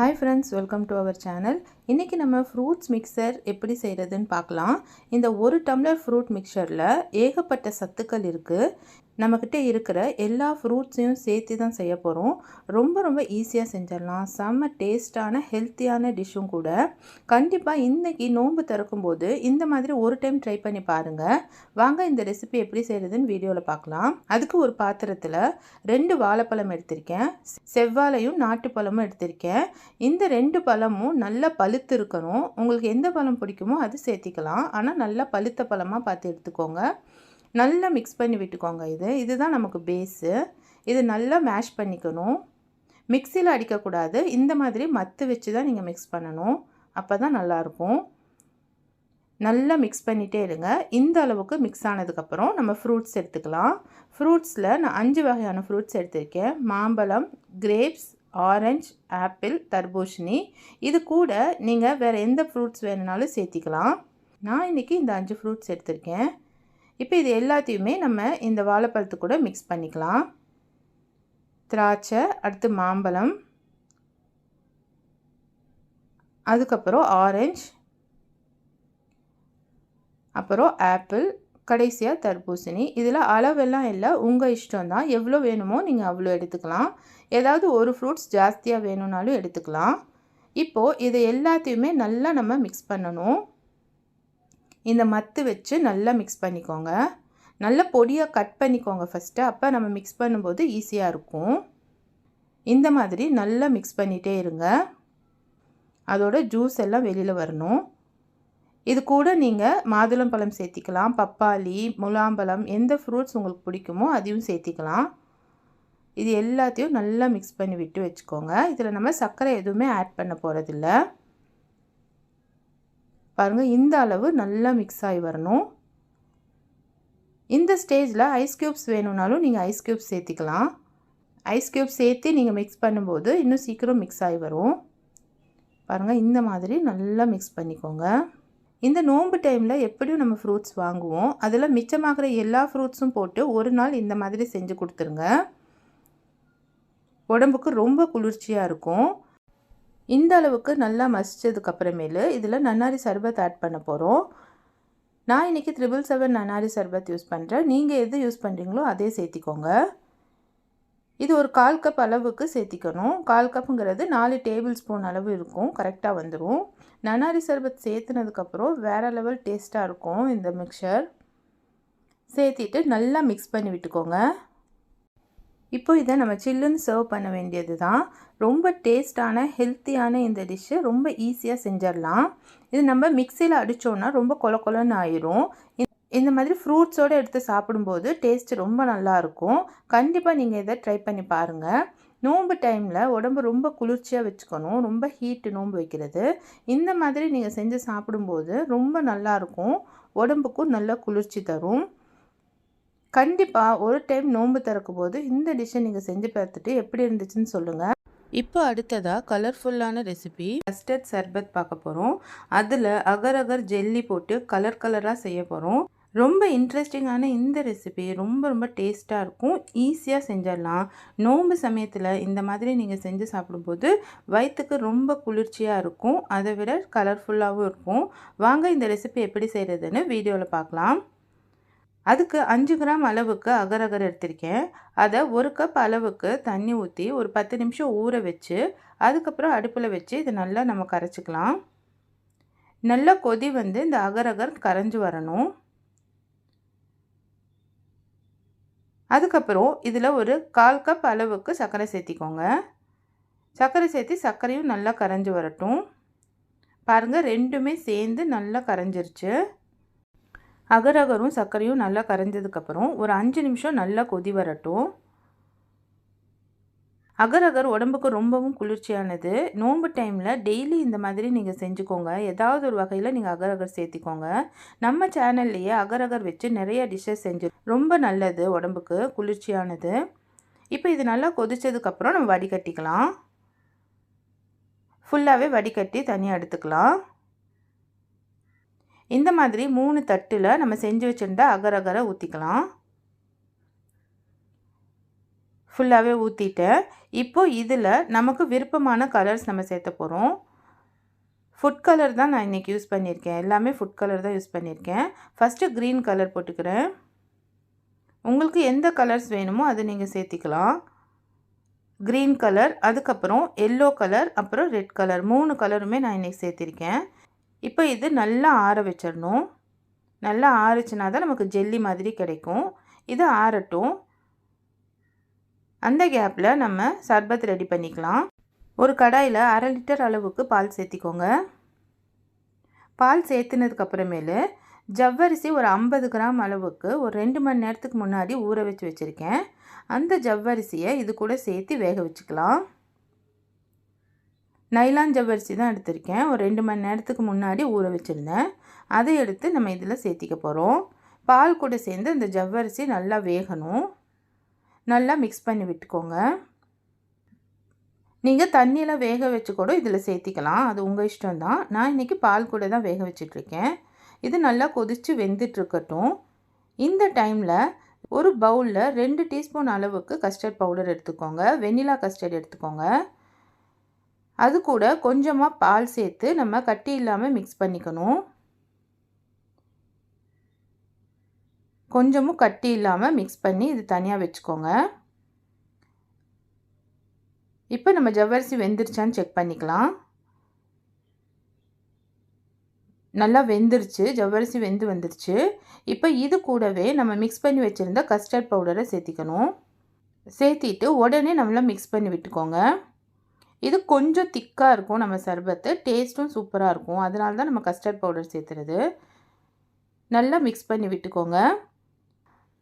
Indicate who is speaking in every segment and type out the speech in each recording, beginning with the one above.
Speaker 1: Hi friends welcome to our channel இன்றைக்கி நம்ம fruits mixer எப்படி செய்கிறதுன்னு பார்க்கலாம். இந்த ஒரு டம்ளர் ஃப்ரூட் மிக்சரில் ஏகப்பட்ட சத்துக்கள் இருக்குது நம்மக்கிட்ட இருக்கிற எல்லா ஃப்ரூட்ஸையும் சேர்த்து தான் செய்ய போகிறோம் ரொம்ப ரொம்ப ஈஸியாக செஞ்சிடலாம். செம்ம டேஸ்டான ஹெல்த்தியான டிஷ்ஷும் கூட. கண்டிப்பாக இன்றைக்கி நோன்பு திறக்கும்போது இந்த மாதிரி ஒரு டைம் ட்ரை பண்ணி பாருங்கள் வாங்க இந்த ரெசிபி எப்படி செய்கிறதுன்னு வீடியோவில் பார்க்கலாம் அதுக்கு ஒரு பாத்திரத்தில் ரெண்டு வாழைப்பழம் எடுத்திருக்கேன். செவ்வாழையும் நாட்டுப்பழமும் எடுத்திருக்கேன். இந்த ரெண்டு பழமும் நல்லா பழுத்து இருக்கணும். உங்களுக்கு எந்த பழம் பிடிக்குமோ அது சேர்த்திக்கலாம். ஆனால் நல்லா பழுத்த பழமாக பார்த்து எடுத்துக்கோங்க. நல்லா மிக்ஸ் பண்ணி விட்டுக்கோங்க இது. இதுதான் நமக்கு பேஸு இது நல்லா மேஷ் பண்ணிக்கணும். மிக்சியில் அடிக்கக்கூடாது. இந்த மாதிரி மத்து வச்சு தான் நீங்கள் மிக்ஸ் பண்ணணும். அப்போ தான் நல்லாயிருக்கும். நல்லா மிக்ஸ் பண்ணிகிட்டே இருங்க. இந்த அளவுக்கு மிக்ஸ் ஆனதுக்கப்புறம் நம்ம ஃப்ரூட்ஸ் எடுத்துக்கலாம். ஃப்ரூட்ஸில் நான் அஞ்சு வகையான ஃப்ரூட்ஸ் எடுத்திருக்கேன். மாம்பழம் கிரேப்ஸ் ஆரஞ்சு ஆப்பிள் தர்பூஷணி இது கூட நீங்கள் வேறு எந்த ஃப்ரூட்ஸ் வேணுனாலும் சேர்த்திக்கலாம். நான் இன்றைக்கி இந்த அஞ்சு ஃப்ரூட்ஸ் எடுத்திருக்கேன். இப்போ இது எல்லாத்தையுமே நம்ம இந்த வாழைப்பழத்து கூட மிக்ஸ் பண்ணிக்கலாம். திராட்சை அடுத்து மாம்பழம். அதுக்கப்புறம் ஆரஞ்ச் அப்புறம் ஆப்பிள் கடைசியாக தர்பூசணி. இதில் அளவெல்லாம் இல்லை உங்கள் இஷ்டம் தான் எவ்வளோ வேணுமோ நீங்கள் அவ்வளோ எடுத்துக்கலாம். ஏதாவது ஒரு ஃப்ரூட்ஸ் ஜாஸ்தியாக வேணும்னாலும் எடுத்துக்கலாம். இப்போது இதை எல்லாத்தையுமே நல்லா நம்ம மிக்ஸ் பண்ணணும். இந்த மத்து வச்சு நல்லா மிக்ஸ் பண்ணிக்கோங்க. நல்லா பொடியாக கட் பண்ணிக்கோங்க ஃபஸ்ட்டு அப்போ நம்ம மிக்ஸ் பண்ணும்போது ஈஸியாக இருக்கும். இந்த மாதிரி நல்லா மிக்ஸ் பண்ணிகிட்டே இருங்க. அதோட ஜூஸ் எல்லாம் வெளியில் வரணும். இது கூட நீங்கள் மாதுளம்பழம் சேர்த்திக்கலாம். பப்பாளி முலாம்பழம் எந்த ஃப்ரூட்ஸ் உங்களுக்கு பிடிக்குமோ அதையும் சேர்த்திக்கலாம். இது எல்லாத்தையும் நல்லா மிக்ஸ் பண்ணி விட்டு வச்சுக்கோங்க. இதில் நம்ம சர்க்கரை எதுவுமே ஆட் பண்ண போகிறதில்ல பாருங்கள் இந்த அளவு நல்லா மிக்ஸ் ஆகி வரணும். இந்த ஸ்டேஜில் ஐஸ் க்யூப்ஸ் வேணும்னாலும் நீங்கள் ஐஸ் க்யூப்ஸ் சேர்த்திக்கலாம். ஐஸ் க்யூப் சேர்த்து நீங்கள் மிக்ஸ் பண்ணும்போது இன்னும் சீக்கிரம் மிக்ஸ் ஆகி வரும். பாருங்கள் இந்த மாதிரி நல்லா மிக்ஸ் பண்ணிக்கோங்க. இந்த நோன்பு டைமில் எப்படியும் நம்ம ஃப்ரூட்ஸ் வாங்குவோம். அதில் மிச்சமாகிற எல்லா ஃப்ரூட்ஸும் போட்டு ஒரு நாள் இந்த மாதிரி செஞ்சு கொடுத்துருங்க. உடம்புக்கு ரொம்ப குளிர்ச்சியாக இருக்கும். இந்த அளவுக்கு நல்லா மசித்ததுக்கு அப்புறமேலு இதில் நன்னாரி சர்பத் ஆட் பண்ண போகிறோம் நான் இன்றைக்கி triple seven nannari sarbath use பண்ணுறேன் நீங்கள் எது யூஸ் பண்ணுறீங்களோ அதே சேர்த்திக்கோங்க. இது ஒரு கால் கப் அளவுக்கு சேர்த்திக்கணும். கால் கப்புங்கிறது நாலு டேபிள் ஸ்பூன் அளவு இருக்கும். கரெக்டாக வந்துடும் நன்னாரி சர்பத் சேர்த்துனதுக்கப்புறம் வேறு லெவல் டேஸ்ட்டாக இருக்கும் இந்த மிக்சர் சேர்த்திட்டு நல்லா மிக்ஸ் பண்ணி விட்டுக்கோங்க. இப்போ இதை நம்ம சில்லுன்னு சர்வ் பண்ண வேண்டியது தான் ரொம்ப டேஸ்டான ஹெல்த்தியான இந்த டிஷ்ஷு ரொம்ப ஈஸியாக செஞ்சிடலாம். இது நம்ம மிக்சியில் அடித்தோன்னா ரொம்ப கொல கொலன்னு ஆயிரும். இந்த மாதிரி ஃப்ரூட்ஸோடு எடுத்து சாப்பிடும்போது டேஸ்ட் ரொம்ப நல்லாயிருக்கும் கண்டிப்பாக நீங்கள் இதை ட்ரை பண்ணி பாருங்கள் நோன்பு டைமில் உடம்பு ரொம்ப குளிர்ச்சியாக வச்சுக்கணும். ரொம்ப ஹீட்டு நோன்பு வைக்கிறது. இந்த மாதிரி நீங்கள் செஞ்சு சாப்பிடும்போது ரொம்ப நல்லாயிருக்கும் உடம்புக்கும் நல்ல குளிர்ச்சி தரும். கண்டிப்பாக ஒரு டைம் நோன்பு திறக்கும் போது இந்த டிஷ்ஷை நீங்கள் செஞ்சு பார்த்துட்டு எப்படி இருந்துச்சுன்னு சொல்லுங்கள் இப்போ அடுத்ததாக கலர்ஃபுல்லான ரெசிபி. கஸ்டர்ட் சர்பத் பார்க்க போகிறோம் அதில் அகர் அகர் ஜெல்லி போட்டு கலர் கலராக செய்ய போகிறோம் ரொம்ப இன்ட்ரெஸ்டிங்கான இந்த ரெசிபி ரொம்ப ரொம்ப டேஸ்ட்டாக இருக்கும். ஈஸியாக செஞ்சிடலாம். நோன்பு சமயத்தில் இந்த மாதிரி நீங்கள் செஞ்சு சாப்பிடும்போது வயிற்றுக்கு ரொம்ப குளிர்ச்சியாக இருக்கும். அதை விட கலர்ஃபுல்லாகவும் இருக்கும். வாங்க இந்த ரெசிபி எப்படி செய்கிறதுன்னு வீடியோவில் பார்க்கலாம். அதுக்கு அஞ்சு கிராம் அளவுக்கு அகரகர் எடுத்திருக்கேன். அதை ஒரு கப் அளவுக்கு தண்ணி ஊற்றி ஒரு பத்து நிமிஷம் ஊற வச்சு அதுக்கப்புறம் அடுப்பில் வச்சு இதை நல்லா நம்ம கரைச்சிக்கலாம். நல்லா கொதி வந்து இந்த அகரகர் கரைஞ்சி வரணும். அதுக்கப்புறம் இதில் ஒரு கால் கப் அளவுக்கு சர்க்கரை சேர்த்திக்கோங்க. சர்க்கரை சேர்த்து சர்க்கரையும் நல்லா கரைஞ்சி வரட்டும். பாருங்கள் ரெண்டுமே சேர்ந்து நல்லா கரைஞ்சிருச்சு. அகரகரும் சர்க்கரையும் நல்லா கரைஞ்சதுக்கப்புறம் ஒரு அஞ்சு நிமிஷம் நல்லா கொதி வரட்டும். அகரகர் உடம்புக்கு ரொம்பவும் குளிர்ச்சியானது. நோன்பு டைமில் டெய்லி இந்த மாதிரி நீங்கள் செஞ்சுக்கோங்க. ஏதாவது ஒரு வகையில் நீங்கள் அகரகர் சேர்த்திக்கோங்க. நம்ம சேனல்லையே அகரகர் வச்சு நிறைய டிஷ்ஷஸ் செஞ்சு ரொம்ப நல்லது உடம்புக்கு குளிர்ச்சியானது. இப்போ இது நல்லா கொதிச்சதுக்கப்புறம் நம்ம வடிகட்டிக்கலாம். ஃபுல்லாகவே வடிகட்டி தனியாக எடுத்துக்கலாம். இந்த மாதிரி மூணு தட்டில் நம்ம செஞ்சு வச்சுருந்தா அகர் அகரை ஊற்றிக்கலாம் ஃபுல்லாகவே ஊற்றிட்டேன் இப்போது இதில் நமக்கு விருப்பமான கலர்ஸ் நம்ம சேர்த்த போகிறோம் ஃபுட் கலர் தான் நான் இன்றைக்கி யூஸ் பண்ணியிருக்கேன். எல்லாமே ஃபுட் கலர் தான் யூஸ் பண்ணியிருக்கேன். ஃபஸ்ட்டு க்ரீன் கலர் போட்டுக்கிறேன். உங்களுக்கு எந்த கலர்ஸ் வேணுமோ அதை நீங்கள் சேர்த்திக்கலாம். க்ரீன் கலர் அதுக்கப்புறம் எல்லோ கலர் அப்புறம் ரெட் கலர் மூணு கலருமே நான் இன்றைக்கி சேர்த்திருக்கேன். இப்போ இது நல்லா ஆற வச்சிடணும். நல்லா ஆறுச்சுனா தான் நமக்கு ஜெல்லி மாதிரி கிடைக்கும். இது ஆறட்டும். அந்த கேப்பில் நம்ம சர்பத் ரெடி பண்ணிக்கலாம். ஒரு கடாயில் அரை லிட்டர் அளவுக்கு பால் சேர்த்திக்கோங்க. பால் சேர்த்துனதுக்கப்புறமேலு ஜவ்வரிசி ஒரு ஐம்பது கிராம் அளவுக்கு ஒரு ரெண்டு மணி நேரத்துக்கு முன்னாடி ஊற வச்சு வச்சுருக்கேன். அந்த ஜவ்வரிசியை இது கூட சேர்த்து வேக வச்சுக்கலாம். நைலான் ஜவ்வரிசி தான் எடுத்திருக்கேன். ஒரு ரெண்டு மணி நேரத்துக்கு முன்னாடி ஊற வச்சுருந்தேன். அதை எடுத்து நம்ம இதில் சேர்த்திக்க போகிறோம் பால் கூட சேர்ந்து இந்த ஜவ்வரிசி நல்லா வேகணும். நல்லா மிக்ஸ் பண்ணி விட்டுக்கோங்க. நீங்கள் தண்ணியில் வேக வச்சு கூட இதில் சேர்த்திக்கலாம். அது உங்கள் இஷ்டம்தான் நான் இன்றைக்கி பால் கூட தான் வேக வச்சிட்ருக்கேன் இது நல்லா கொதித்து வெந்துட்டுருக்கட்டும் இந்த டைமில் ஒரு பவுலில் ரெண்டு டீஸ்பூன் அளவுக்கு கஸ்டர்ட் பவுடர் எடுத்துக்கோங்க. வெண்ணிலா கஸ்டர்ட் எடுத்துக்கோங்க. அது கூட கொஞ்சமாக பால் சேர்த்து நம்ம கட்டி இல்லாமல் மிக்ஸ் பண்ணிக்கணும். கொஞ்சமும் கட்டி இல்லாமல் மிக்ஸ் பண்ணி இது தனியாக வச்சுக்கோங்க. இப்போ நம்ம ஜவ்வரிசி வெந்துருச்சான்னு செக் பண்ணிக்கலாம். நல்லா வெந்துருச்சு ஜவ்வரிசி வெந்து வந்துருச்சு. இப்போ இது கூடவே நம்ம மிக்ஸ் பண்ணி வச்சுருந்த கஸ்டர்ட் பவுடரை சேர்த்திக்கணும். சேர்த்திட்டு உடனே நம்மளாம் மிக்ஸ் பண்ணி விட்டுக்கோங்க. இது கொஞ்சம் திக்காக இருக்கும் நம்ம சர்பத்து. டேஸ்ட்டும் சூப்பராக இருக்கும். அதனால தான் நம்ம கஸ்டர்ட் பவுடர் சேர்த்துறது. நல்லா மிக்ஸ் பண்ணி விட்டுக்கோங்க.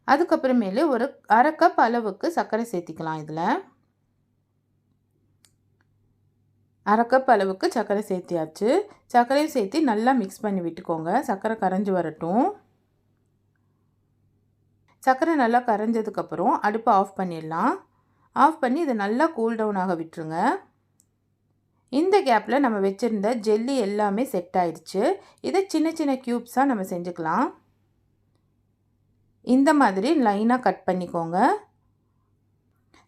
Speaker 1: அதுக்கப்புறமேலு ஒரு அரை கப் அளவுக்கு சர்க்கரை சேர்த்திக்கலாம் இதில். அரை கப் அளவுக்கு சர்க்கரை சேர்த்தியாச்சு. சர்க்கரையும் சேர்த்து நல்லா மிக்ஸ் பண்ணி விட்டுக்கோங்க. சர்க்கரை கரைஞ்சி வரட்டும். சர்க்கரை நல்லா கரைஞ்சதுக்கப்புறம் அடுப்பை ஆஃப் பண்ணிடலாம். ஆஃப் பண்ணி இதை நல்லா கூல் டவுன் ஆக விட்டுருங்க. இந்த கேப்பில் நம்ம வச்சுருந்த ஜெல்லி எல்லாமே செட் ஆயிடுச்சு. இதை சின்ன சின்ன க்யூப்ஸாக நம்ம செஞ்சுக்கலாம். இந்த மாதிரி லைனாக கட் பண்ணிக்கோங்க.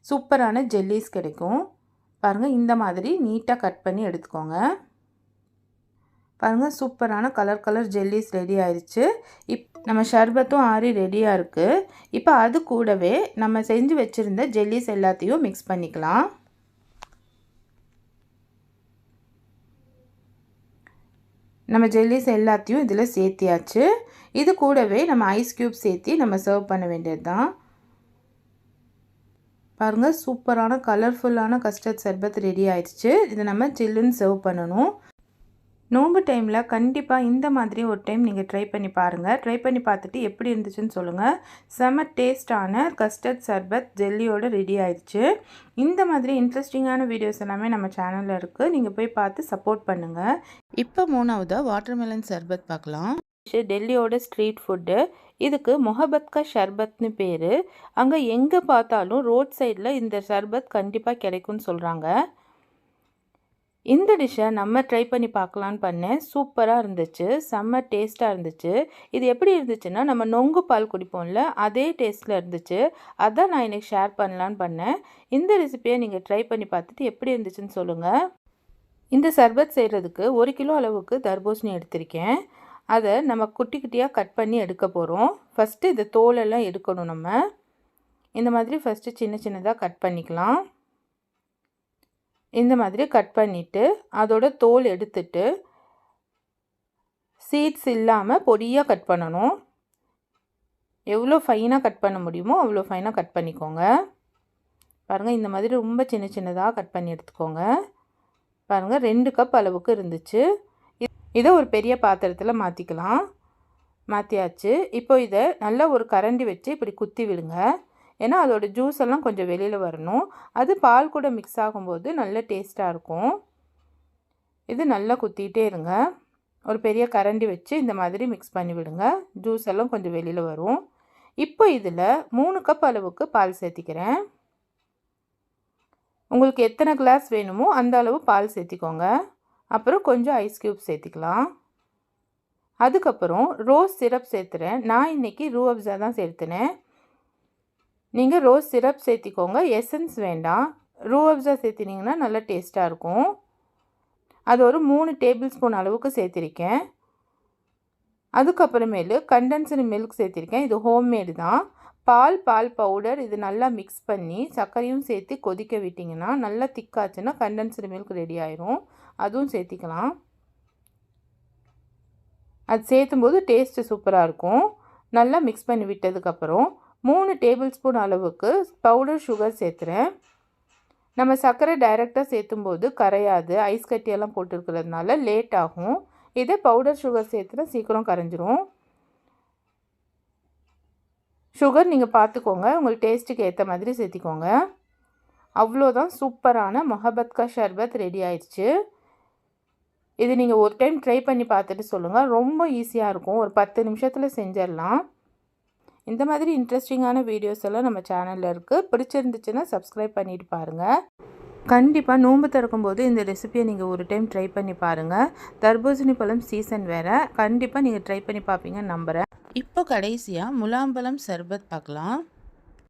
Speaker 1: சூப்பரான ஜெல்லிஸ் கிடைக்கும். பாருங்கள் இந்த மாதிரி நீட்டாக கட் பண்ணி எடுத்துக்கோங்க. பாருங்கள் சூப்பரான கலர் கலர் ஜெல்லிஸ் ரெடி ஆயிடுச்சு இப் நம்ம ஷர்பத்தும் ஆறி ரெடியாக இருக்குது இப்போ அது கூடவே நம்ம செஞ்சு வச்சுருந்த ஜெல்லிஸ் எல்லாத்தையும் மிக்ஸ் பண்ணிக்கலாம். நம்ம ஜெல்லிஸ் எல்லாத்தையும் இதில் சேர்த்தியாச்சு. இது கூடவே நம்ம ஐஸ் க்யூப் சேர்த்தி நம்ம சர்வ் பண்ண வேண்டியது தான் பாருங்கள் சூப்பரான கலர்ஃபுல்லான கஸ்டர்ட் சர்பத் ரெடி ஆயிடுச்சு. இதை நம்ம சில்லுன்னு சர்வ் பண்ணணும். நோம்பு டைமில் கண்டிப்பாக இந்த மாதிரி ஒரு டைம் நீங்கள் ட்ரை பண்ணி பாருங்கள் ட்ரை பண்ணி பார்த்துட்டு எப்படி இருந்துச்சுன்னு சொல்லுங்கள் செம டேஸ்டான கஸ்டர்ட் சர்பத் ஜெல்லியோடு ரெடி ஆயிடுச்சு. இந்த மாதிரி இன்ட்ரெஸ்டிங்கான வீடியோஸ் எல்லாமே நம்ம சேனலில் இருக்குது நீங்கள் போய் பார்த்து சப்போர்ட் பண்ணுங்கள் இப்போ மூணாவதாக வாட்டர்மெலன் சர்பத் பார்க்கலாம். டெல்லியோட ஸ்ட்ரீட் ஃபுட்டு. இதுக்கு மொஹபத்கா ஷர்பத்னு பேர். அங்கே எங்கே பார்த்தாலும் ரோட் சைடில் இந்த ஷர்பத் கண்டிப்பாக கிடைக்கும்னு சொல்கிறாங்க இந்த டிஷ்ஷை நம்ம ட்ரை பண்ணி பார்க்கலான்னு பண்ணேன். சூப்பராக இருந்துச்சு. செம்ம டேஸ்ட்டாக இருந்துச்சு. இது எப்படி இருந்துச்சுன்னா நம்ம நொங்கு பால் குடிப்போம்ல அதே டேஸ்ட்டில் இருந்துச்சு. அதான் நான் இன்றைக்கி ஷேர் பண்ணலான்னு பண்ணேன். இந்த ரெசிபியை நீங்கள் ட்ரை பண்ணி பார்த்துட்டு எப்படி இருந்துச்சுன்னு சொல்லுங்கள் இந்த சர்பத் செய்கிறதுக்கு ஒரு கிலோ அளவுக்கு தர்பூசணி எடுத்திருக்கேன். அதை நம்ம குட்டி குட்டியாக கட் பண்ணி எடுக்க போகிறோம் ஃபஸ்ட்டு இந்த தோலெல்லாம் எடுக்கணும் நம்ம. இந்த மாதிரி ஃபஸ்ட்டு சின்ன சின்னதாக கட் பண்ணிக்கலாம். இந்த மாதிரி கட் பண்ணிவிட்டு அதோட தோல் எடுத்துட்டு சீட்ஸ் இல்லாமல் பொடியாக கட் பண்ணணும். எவ்வளோ ஃபைனாக கட் பண்ண முடியுமோ அவ்வளோ ஃபைனாக கட் பண்ணிக்கோங்க. பாருங்கள் இந்த மாதிரி ரொம்ப சின்ன சின்னதாக கட் பண்ணி எடுத்துக்கோங்க. பாருங்கள் ரெண்டு கப் அளவுக்கு இருந்துச்சு. இதை ஒரு பெரிய பாத்திரத்தில் மாற்றிக்கலாம் மாற்றியாச்சு இப்போ இதை நல்லா ஒரு கரண்டி வச்சு இப்படி குத்தி விடுங்க. ஏன்னா அதோடய ஜூஸ் எல்லாம் கொஞ்சம் வெளியில் வரணும். அது பால் கூட மிக்ஸ் ஆகும்போது நல்ல டேஸ்ட்டாக இருக்கும். இது நல்லா குத்திகிட்டே இருங்க. ஒரு பெரிய கரண்டி வச்சு இந்த மாதிரி மிக்ஸ் பண்ணி விடுங்க. ஜூஸ் எல்லாம் கொஞ்சம் வெளியில் வரும். இப்போ இதில் மூணு கப் அளவுக்கு பால் சேர்த்திக்கிறேன். உங்களுக்கு எத்தனை கிளாஸ் வேணுமோ அந்த அளவு பால் சேர்த்திக்கோங்க. அப்புறம் கொஞ்சம் ஐஸ் க்யூப் சேர்த்திக்கலாம். அதுக்கப்புறம் ரோஸ் சிரப் சேர்த்துறேன். நான் இன்றைக்கி ரூ அப்ஸா தான் சேர்த்துனேன். நீங்கள் ரோஸ் சிரப் சேர்த்திக்கோங்க. எசன்ஸ் வேண்டாம். ரூஅப்ஸாக சேர்த்தினீங்கன்னா நல்லா டேஸ்ட்டாக இருக்கும். அது ஒரு மூணு டேபிள் ஸ்பூன் அளவுக்கு சேர்த்திருக்கேன். அதுக்கப்புறமேலு கண்டென்ஸ்டு மில்க் சேர்த்திருக்கேன். இது ஹோம்மேடு தான். பால் பால் பவுடர் இது நல்லா மிக்ஸ் பண்ணி சர்க்கரையும் சேர்த்து கொதிக்க விட்டிங்கன்னா நல்லா திக்காச்சுன்னா கண்டென்ஸ்டு மில்க் ரெடி ஆயிரும். அதுவும் சேர்த்திக்கலாம். அது சேர்த்தும்போது டேஸ்ட்டு சூப்பராக இருக்கும். நல்லா மிக்ஸ் பண்ணி விட்டதுக்கப்புறம் மூணு டேபிள் ஸ்பூன் அளவுக்கு பவுடர் சுகர் சேர்த்துறேன். நம்ம சர்க்கரை டைரெக்டாக சேர்த்தும்போது கரையாது. ஐஸ் கட்டியெல்லாம் போட்டுருக்கிறதுனால லேட் ஆகும். இதே பவுடர் சுகர் சேர்த்துனா சீக்கிரம் கரைஞ்சிரும். சுகர் நீங்கள் பார்த்துக்கோங்க. உங்களுக்கு டேஸ்ட்டுக்கு ஏற்ற மாதிரி சேர்த்திக்கோங்க. அவ்வளோதான் சூப்பரான மொஹபத்கா ஷர்பத் ரெடி ஆயிடுச்சு. இது நீங்கள் ஒரு டைம் ட்ரை பண்ணி பார்த்துட்டு சொல்லுங்கள் ரொம்ப ஈஸியாக இருக்கும். ஒரு பத்து நிமிஷத்தில் செஞ்சிடலாம். இந்த மாதிரி இன்ட்ரெஸ்டிங்கான வீடியோஸ் எல்லாம் நம்ம சேனலில் இருக்குது பிடிச்சிருந்துச்சுன்னா சப்ஸ்கிரைப் பண்ணிட்டு பாருங்கள் கண்டிப்பாக நோன்பு திறக்கும்போது இந்த ரெசிபியை நீங்கள் ஒரு டைம் ட்ரை பண்ணி பாருங்கள் தர்பூசணி பழம் சீசன் வேறு. கண்டிப்பாக நீங்கள் ட்ரை பண்ணி பார்ப்பீங்கன்னு நம்புகிறேன் இப்போ கடைசியாக முலாம்பழம் சர்பத் பார்க்கலாம்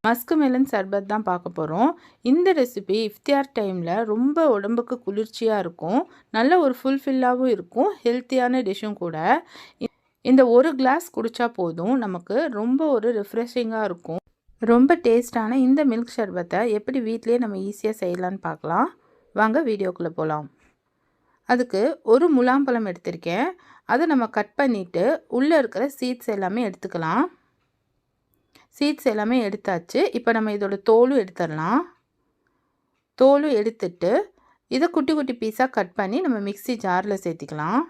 Speaker 1: மஸ்கு மெலன் சர்பத் தான் பார்க்க போகிறோம் இந்த ரெசிபி இஃப்தியார் டைமில் ரொம்ப உடம்புக்கு குளிர்ச்சியாக இருக்கும். நல்ல ஒரு ஃபுல்ஃபில்லாகவும் இருக்கும். ஹெல்த்தியான டிஷ்ஷும் கூட. இந்த ஒரு கிளாஸ் குடித்தா போதும். நமக்கு ரொம்ப ஒரு ரிஃப்ரெஷிங்காக இருக்கும். ரொம்ப டேஸ்டான இந்த மில்க் ஷர்பத்தை எப்படி வீட்லேயே நம்ம ஈஸியாக செய்யலான்னு பார்க்கலாம். வாங்க வீடியோக்குள்ளே போகலாம் அதுக்கு ஒரு முலாம்பழம் எடுத்திருக்கேன். அதை நம்ம கட் பண்ணிவிட்டு உள்ளே இருக்கிற சீட்ஸ் எல்லாமே எடுத்துக்கலாம். சீட்ஸ் எல்லாமே எடுத்தாச்சு. இப்போ நம்ம இதோட தோலும் எடுத்துடலாம். தோலும் எடுத்துட்டு இதை குட்டி குட்டி பீஸாக கட் பண்ணி நம்ம மிக்சி ஜாரில் சேர்த்திக்கலாம்.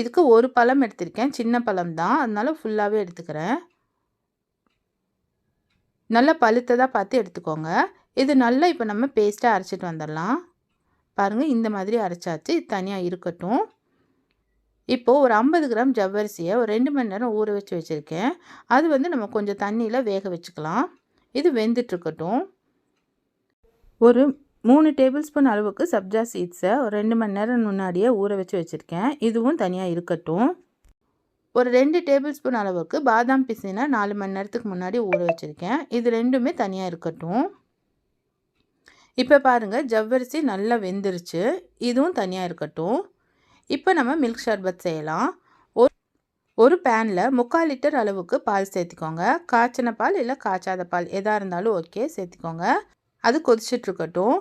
Speaker 1: இதுக்கு ஒரு பழம் எடுத்திருக்கேன். சின்ன பழம் தான் அதனால் ஃபுல்லாகவே எடுத்துக்கிறேன். நல்லா பழுத்ததாக பார்த்து எடுத்துக்கோங்க. இது நல்லா இப்போ நம்ம பேஸ்ட்டாக அரைச்சிட்டு வந்துடலாம். பாருங்கள் இந்த மாதிரி அரைச்சாச்சு. இது தனியாக இருக்கட்டும். இப்போது ஒரு ஐம்பது கிராம் ஜவ்வரிசியை ஒரு ரெண்டு மணி நேரம் ஊற வச்சு வச்சுருக்கேன். அது வந்து நம்ம கொஞ்சம் தண்ணியில் வேக வச்சுக்கலாம். இது வெந்துட்டுருக்கட்டும் ஒரு மூணு டேபிள் ஸ்பூன் அளவுக்கு சப்ஜா சீட்ஸை ஒரு ரெண்டு மணி நேரம் முன்னாடியே ஊற வச்சு வச்சுருக்கேன். இதுவும் தனியாக இருக்கட்டும். ஒரு ரெண்டு டேபிள் ஸ்பூன் அளவுக்கு பாதாம் பிசினை நாலு மணி நேரத்துக்கு முன்னாடி ஊற வச்சுருக்கேன். இது ரெண்டுமே தனியாக இருக்கட்டும். இப்போ பாருங்கள் ஜவ்வரிசி நல்லா வெந்துருச்சு. இதுவும் தனியாக இருக்கட்டும். இப்போ நம்ம மில்க் ஷர்பத் செய்யலாம். ஒரு ஒரு பேனில் முக்கால் லிட்டர் அளவுக்கு பால் சேர்த்திக்கோங்க. காய்ச்சின பால் இல்லை காய்ச்சாத பால் எதாக இருந்தாலும் ஓகே சேர்த்திக்கோங்க. அது கொதிச்சிட்ருக்கட்டும்.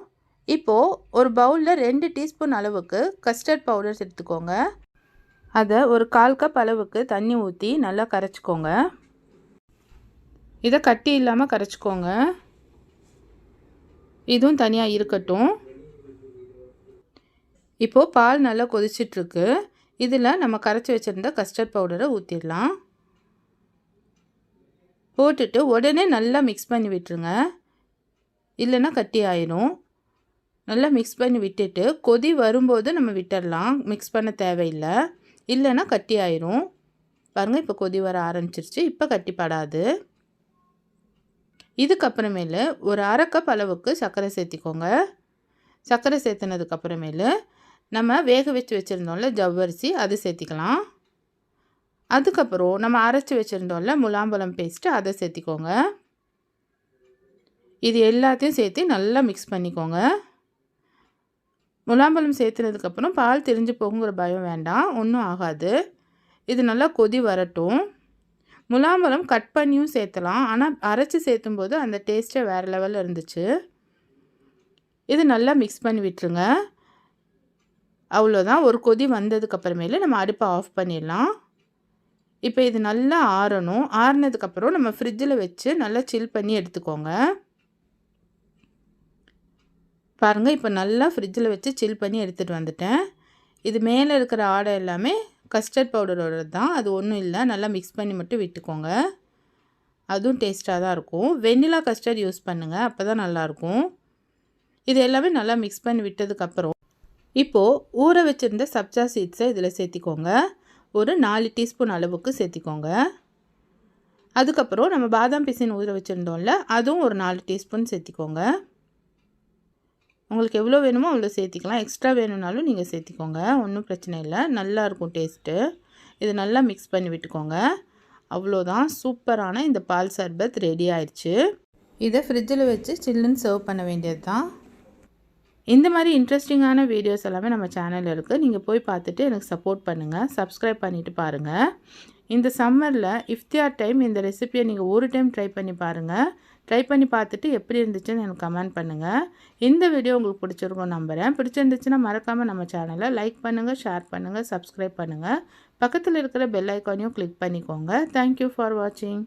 Speaker 1: இப்போது ஒரு பவுலில் ரெண்டு டீஸ்பூன் அளவுக்கு கஸ்டர்ட் பவுடர் எடுத்துக்கோங்க. அதை ஒரு கால் கப் அளவுக்கு தண்ணி ஊற்றி நல்லா கரைச்சிக்கோங்க. இதை கட்டி இல்லாமல் கரைச்சிக்கோங்க. இதுவும் தனியாக இருக்கட்டும். இப்போது பால் நல்லா கொதிச்சிட்ருக்கு. இதில் நம்ம கரைச்சி வச்சுருந்த கஸ்டர்ட் பவுடரை ஊற்றிடலாம் போட்டுட்டு உடனே நல்லா மிக்ஸ் பண்ணி விட்டுருங்க. இல்லைன்னா கட்டி ஆயிரும். நல்லா மிக்ஸ் பண்ணி விட்டுட்டு கொதி வரும்போது நம்ம விட்டுடலாம் மிக்ஸ் பண்ண தேவையில்லை. இல்லைன்னா கட்டி ஆயிரும். பாருங்கள் இப்போ கொதி வர ஆரம்பிச்சிருச்சு. இப்போ கட்டிப்படாது இதுக்கப்புறமேலு ஒரு அரை கப் அளவுக்கு சர்க்கரை சேர்த்திக்கோங்க. சர்க்கரை சேர்த்துனதுக்கப்புறமேலு நம்ம வேக வச்சு வச்சுருந்தோம்ல ஜவ்வரிசி அது சேர்த்திக்கலாம். அதுக்கப்புறம் நம்ம அரைச்சி வச்சுருந்தோம்ல முலாம்பழம் பேஸ்ட்டு அதை சேர்த்திக்கோங்க. இது எல்லாத்தையும் சேர்த்து நல்லா மிக்ஸ் பண்ணிக்கோங்க. முலாம்பழம் சேர்த்துனதுக்கப்புறம் பால் தெரிஞ்சு போகுங்கிற பயம் வேண்டாம் ஒன்றும் ஆகாது. இது நல்லா கொதி வரட்டும். முலாம்பழம் கட் பண்ணியும் சேர்த்தலாம். ஆனால் அரைச்சி சேர்த்தும் போது அந்த டேஸ்ட்டே வேறு லெவலில் இருந்துச்சு. இது நல்லா மிக்ஸ் பண்ணி விட்டுருங்க. அவ்வளோதான் ஒரு கொதி வந்ததுக்கப்புறமேல நம்ம அடுப்பை ஆஃப் பண்ணிடலாம். இப்போ இது நல்லா ஆறணும். ஆறுனதுக்கப்புறம் நம்ம ஃப்ரிட்ஜில் வச்சு நல்லா சில் பண்ணி எடுத்துக்கோங்க. பாருங்கள் இப்போ நல்லா ஃப்ரிட்ஜில் வச்சு சில் பண்ணி எடுத்துகிட்டு வந்துட்டேன். இது மேலே இருக்கிற ஆடை எல்லாமே கஸ்டர்ட் பவுடரோட தான். அது ஒன்றும் இல்லை நல்லா மிக்ஸ் பண்ணி மட்டும் விட்டுக்கோங்க. அதுவும் டேஸ்ட்டாக தான் இருக்கும். வெண்ணிலா கஸ்டர்ட் யூஸ் பண்ணுங்கள் அப்போ தான் நல்லாயிருக்கும் இது எல்லாமே நல்லா மிக்ஸ் பண்ணி விட்டதுக்கப்புறம் இப்போது ஊற வச்சுருந்த சப்ஜா சீட்ஸை இதில் சேர்த்திக்கோங்க. ஒரு நாலு டீஸ்பூன் அளவுக்கு சேர்த்திக்கோங்க. அதுக்கப்புறம் நம்ம பாதாம் பிசின் ஊற வச்சுருந்தோம்ல அதுவும் ஒரு நாலு டீஸ்பூன் சேர்த்திக்கோங்க. உங்களுக்கு எவ்வளோ வேணுமோ அவ்வளோ சேர்த்திக்கலாம். எக்ஸ்ட்ரா வேணும்னாலும் நீங்கள் சேர்த்திக்கோங்க. ஒன்றும் பிரச்சனை இல்லை. நல்லாயிருக்கும் டேஸ்ட்டு இது நல்லா மிக்ஸ் பண்ணி விட்டுக்கோங்க. அவ்வளோதான். சூப்பரான இந்த பால் சர்பத் ரெடி ஆயிடுச்சு இதை ஃப்ரிட்ஜில் வச்சு சில்லுன்னு சர்வ் பண்ண வேண்டியது தான் இந்த மாதிரி இன்ட்ரெஸ்டிங்கான வீடியோஸ் எல்லாமே நம்ம சேனலில் இருக்குது நீங்கள் போய் பார்த்துட்டு எனக்கு சப்போர்ட் பண்ணுங்கள் சப்ஸ்கிரைப் பண்ணிவிட்டு பாருங்கள் இந்த சம்மரில் இஃப்தியார் டைம் இந்த ரெசிபியை நீங்கள் ஒரு டைம் ட்ரை பண்ணி பாருங்கள் ட்ரை பண்ணி பார்த்துட்டு எப்படி இருந்துச்சுன்னு எனக்கு கமெண்ட் பண்ணுங்கள் இந்த வீடியோ உங்களுக்கு பிடிச்சிருக்கும் நம்புகிறேன் பிடிச்சிருந்துச்சுன்னா மறக்காமல் நம்ம சேனலை லைக் பண்ணுங்கள் ஷேர் பண்ணுங்கள் சப்ஸ்கிரைப் பண்ணுங்கள் பக்கத்தில் இருக்கிற பெல் ஐக்கானையும் கிளிக் பண்ணிக்கோங்க. தேங்க்யூ ஃபார் வாட்சிங்